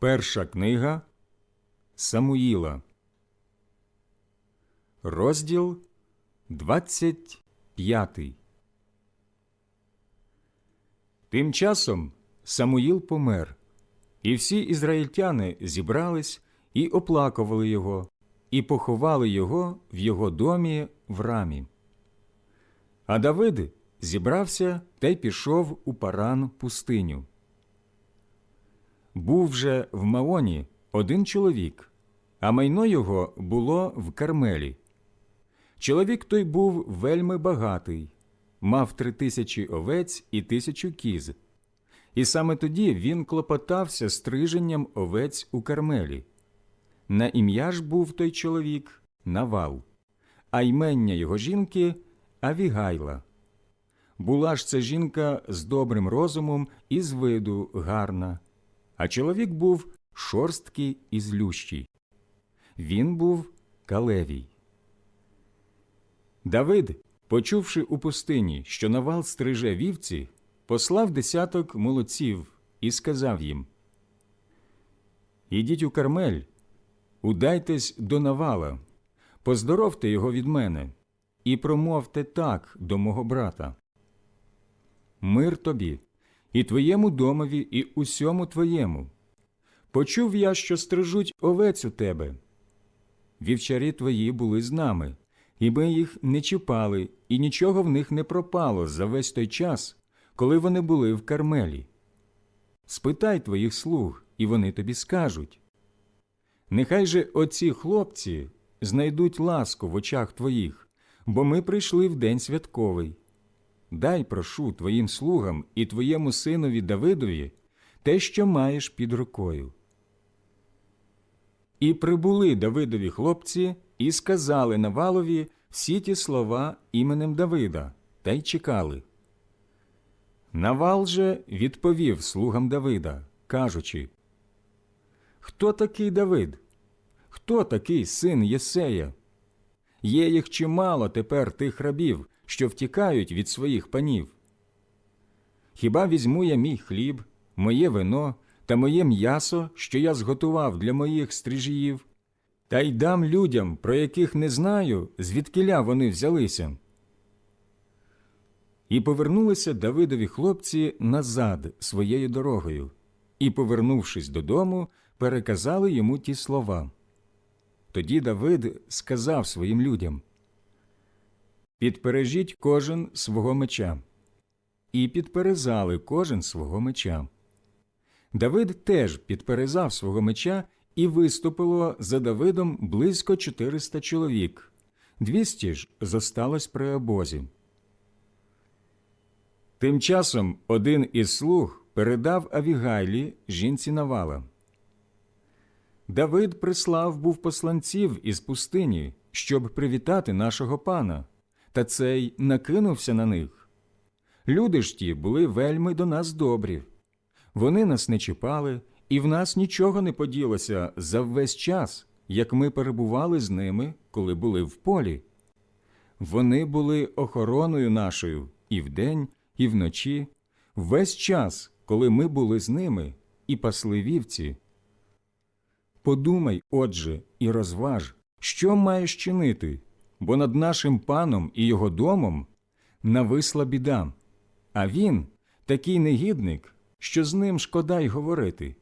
Перша книга Самуїла, розділ 25. Тим часом Самуїл помер, і всі ізраїльтяни зібрались і оплакували його, і поховали його в його домі в рамі. А Давид зібрався та й пішов у паран пустиню. Був же в Маоні один чоловік, а майно його було в Кармелі. Чоловік той був вельми багатий, мав три тисячі овець і тисячу кіз. І саме тоді він клопотався стриженням овець у Кармелі. На ім'я ж був той чоловік Навал, а ймення його жінки Авігайла. Була ж це жінка з добрим розумом і з виду гарна, а чоловік був шорсткий і злющий. Він був Калевій. Давид, почувши у пустині, що Навал стриже вівці, послав десяток молодців і сказав їм Ідіть у Кармель, удайтесь до Навала, поздоровте його від мене і промовте так до мого брата. Мир тобі, і твоєму домові, і усьому твоєму. Почув я, що стрижуть овець у тебе. Вівчарі твої були з нами, і ми їх не чіпали, і нічого в них не пропало за весь той час, коли вони були в Кармелі. Спитай твоїх слуг, і вони тобі скажуть. Нехай же оці хлопці знайдуть ласку в очах твоїх, бо ми прийшли в день святковий. Дай, прошу, твоїм слугам і твоєму синові Давидові те, що маєш під рукою. І прибули Давидові хлопці і сказали Навалові всі ті слова іменем Давида, та й чекали. Навал же відповів слугам Давида, кажучи Хто такий Давид? Хто такий син Єсея? Є їх чимало тепер тих рабів, що втікають від своїх панів. Хіба візьму я мій хліб, моє вино та моє м'ясо, що я зготував для моїх стрижіїв, та й дам людям, про яких не знаю, звідкиля вони взялися. І повернулися Давидові хлопці назад своєю дорогою, і, повернувшись додому, переказали йому ті слова. Тоді Давид сказав своїм людям Підпережіть кожен свого меча. І підперезали кожен свого меча. Давид теж підперезав свого меча, і виступило за Давидом близько 400 чоловік. Двісті ж зосталось при обозі. Тим часом один із слуг передав Авігайлі жінці Навала. Давид прислав був посланців із пустині, щоб привітати нашого пана, та цей накинувся на них. Люди ж ті були вельми до нас добрі. Вони нас не чіпали, і в нас нічого не поділося за весь час, як ми перебували з ними, коли були в полі. Вони були охороною нашою і вдень, і вночі, весь час, коли ми були з ними, і пасли вівці. Подумай, отже, і розваж, що маєш чинити, бо над нашим паном і його домом нависла біда, а він такий негідник, що з ним шкода й говорити.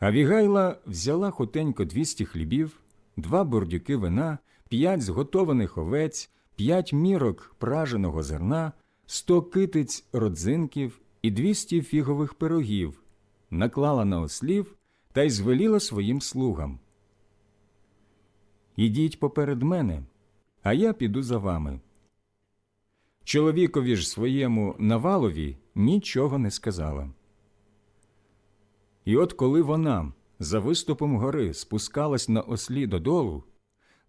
Авігайла взяла хутенько двісті хлібів, два бордюки вина, п'ять зготованих овець, п'ять мірок праженого зерна, сто китиць родзинків і двісті фігових пирогів, наклала на ослів та й звеліла своїм слугам. Ідіть поперед мене, а я піду за вами. Чоловікові ж своєму Навалові нічого не сказала. І от коли вона за виступом гори спускалась на ослі додолу,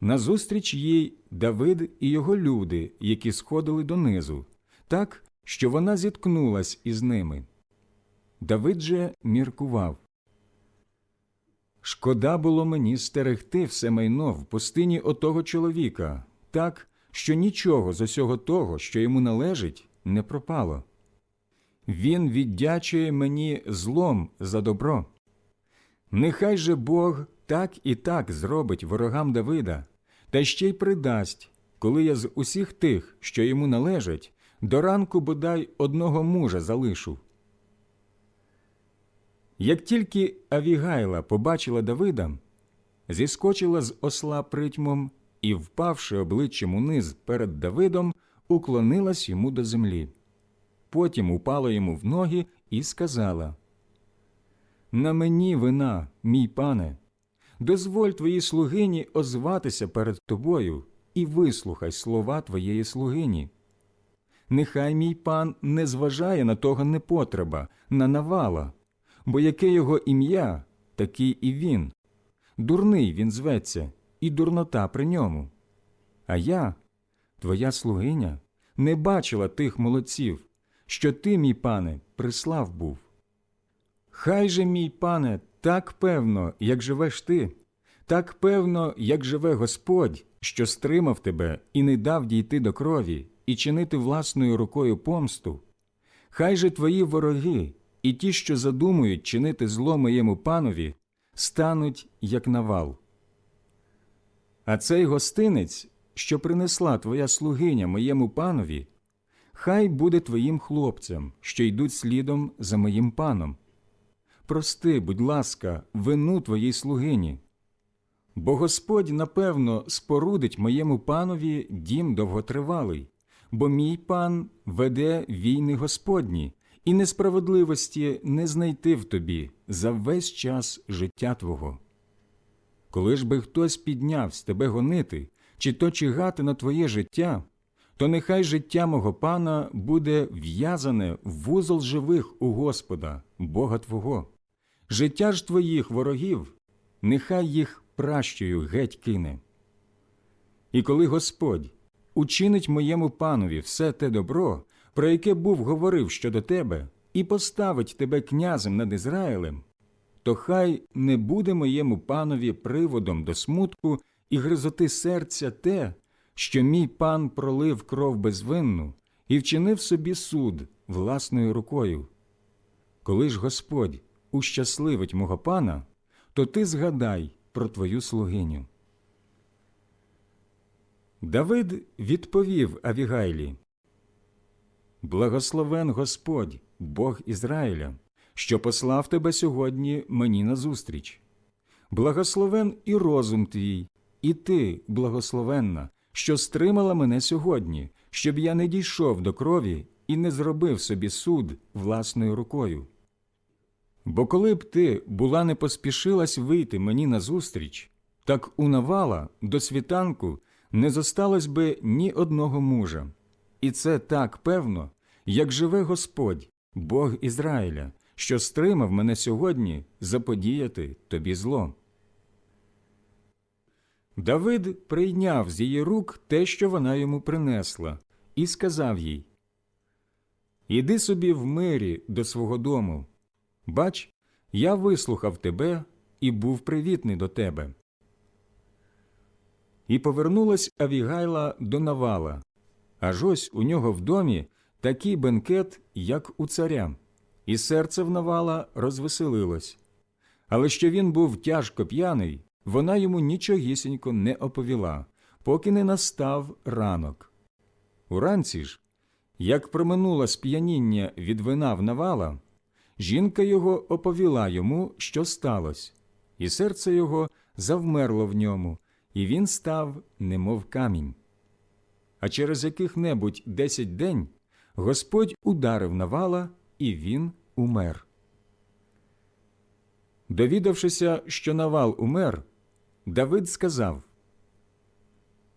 назустріч їй Давид і його люди, які сходили донизу, так, що вона зіткнулась із ними. Давид же міркував. Шкода було мені стерегти все майно в пустині отого чоловіка, так, що нічого з усього того, що йому належить, не пропало. він віддячує мені злом за добро. Нехай же Бог так і так зробить ворогам Давида, та ще й придасть, коли я з усіх тих, що йому належать, до ранку бодай одного мужа залишу. Як тільки Авігайла побачила Давида, зіскочила з осла притьмом і, впавши обличчям униз перед Давидом, уклонилась йому до землі. Потім упала йому в ноги і сказала На мені вина, мій пане, дозволь твоїй слугині озватися перед тобою і вислухай слова твоєї слугині. Нехай мій пан не зважає на того непотреба, на навала, бо яке його ім'я, такий і він. Дурний він зветься, і дурнота при ньому. А я, твоя слугиня, не бачила тих молодців, що ти, мій пане, прислав був. Хай же, мій пане, так певно, як живеш ти, так певно, як живе Господь, що стримав тебе і не дав дійти до крові, і чинити власною рукою помсту. Хай же твої вороги і ті, що задумують чинити зло моєму панові, стануть як навал. А цей гостинець, що принесла твоя слугиня моєму панові, хай буде твоїм хлопцям, що йдуть слідом за моїм паном. Прости, будь ласка, вину твоїй слугині. Бо Господь, напевно, спорудить моєму панові дім довготривалий, бо мій пан веде війни Господні, і несправедливості не знайти в тобі за весь час життя твого. Коли ж би хтось піднявсь тебе гонити, чи то чигати на твоє життя, то нехай життя мого пана буде в'язане в вузол живих у Господа, Бога Твого. Життя ж твоїх ворогів, нехай їх пращою геть кине. І коли Господь учинить моєму панові все те добро, про яке був говорив щодо тебе, і поставить тебе князем над Ізраїлем, то хай не буде моєму панові приводом до смутку і гризоти серця те, що мій пан пролив кров безвинну і вчинив собі суд власною рукою. Коли ж Господь ущасливить мого пана, то ти згадай про твою слугиню. Давид відповів Авігайлі Благословен Господь, Бог Ізраїля, що послав тебе сьогодні мені назустріч. Благословен і розум твій, і ти, благословенна, що стримала мене сьогодні, щоб я не дійшов до крові і не зробив собі суд власною рукою. Бо коли б ти була не поспішилась вийти мені назустріч, так у навала до світанку не зосталось би ні одного мужа. І це так певно, як живе Господь, Бог Ізраїля, що стримав мене сьогодні заподіяти тобі зло. Давид прийняв з її рук те, що вона йому принесла, і сказав їй Іди собі в мирі до свого дому. Бач, я вислухав тебе і був привітний до тебе. І повернулась Авігайла до Навала, аж ось у нього в домі такий бенкет, як у царя, і серце в Навала розвеселилось. Але що він був тяжко п'яний, вона йому нічогісінько не оповіла, поки не настав ранок. Уранці ж, як проминуло сп'яніння від вина в Навала, жінка його оповіла йому, що сталося, і серце його завмерло в ньому, і він став немов камінь. А через яких-небудь десять день Господь ударив Навала, і він умер. Довідавшися, що Навал умер, Давид сказав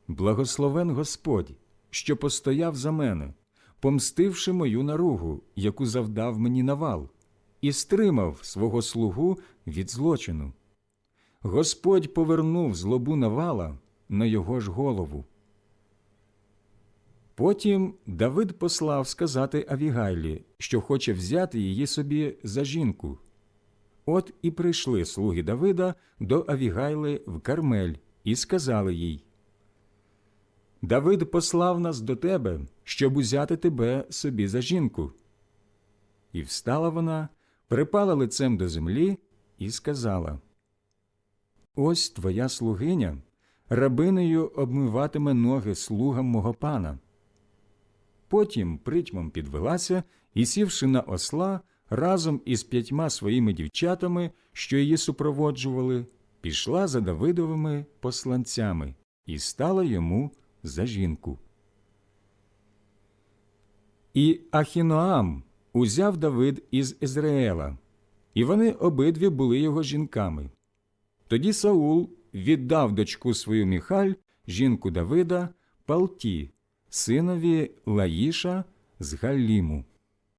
Благословен Господь, що постояв за мене, помстивши мою наругу, яку завдав мені Навал, і стримав свого слугу від злочину. Господь повернув злобу Навала на його ж голову. Потім Давид послав сказати Авігайлі, що хоче взяти її собі за жінку. От і прийшли слуги Давида до Авігайли в Кармель і сказали їй Давид послав нас до тебе, щоб узяти тебе собі за жінку. І встала вона, припала лицем до землі і сказала Ось твоя слугиня, рабинею обмиватиме ноги слугам мого пана. Потім притьмом підвелася і, сівши на осла, разом із п'ятьма своїми дівчатами, що її супроводжували, пішла за Давидовими посланцями і стала йому за жінку. І Ахіноам узяв Давид із Ізраїла, і вони обидві були його жінками. Тоді Саул віддав дочку свою Міхаль, жінку Давида, Палті, синові Лаїша з Галліму.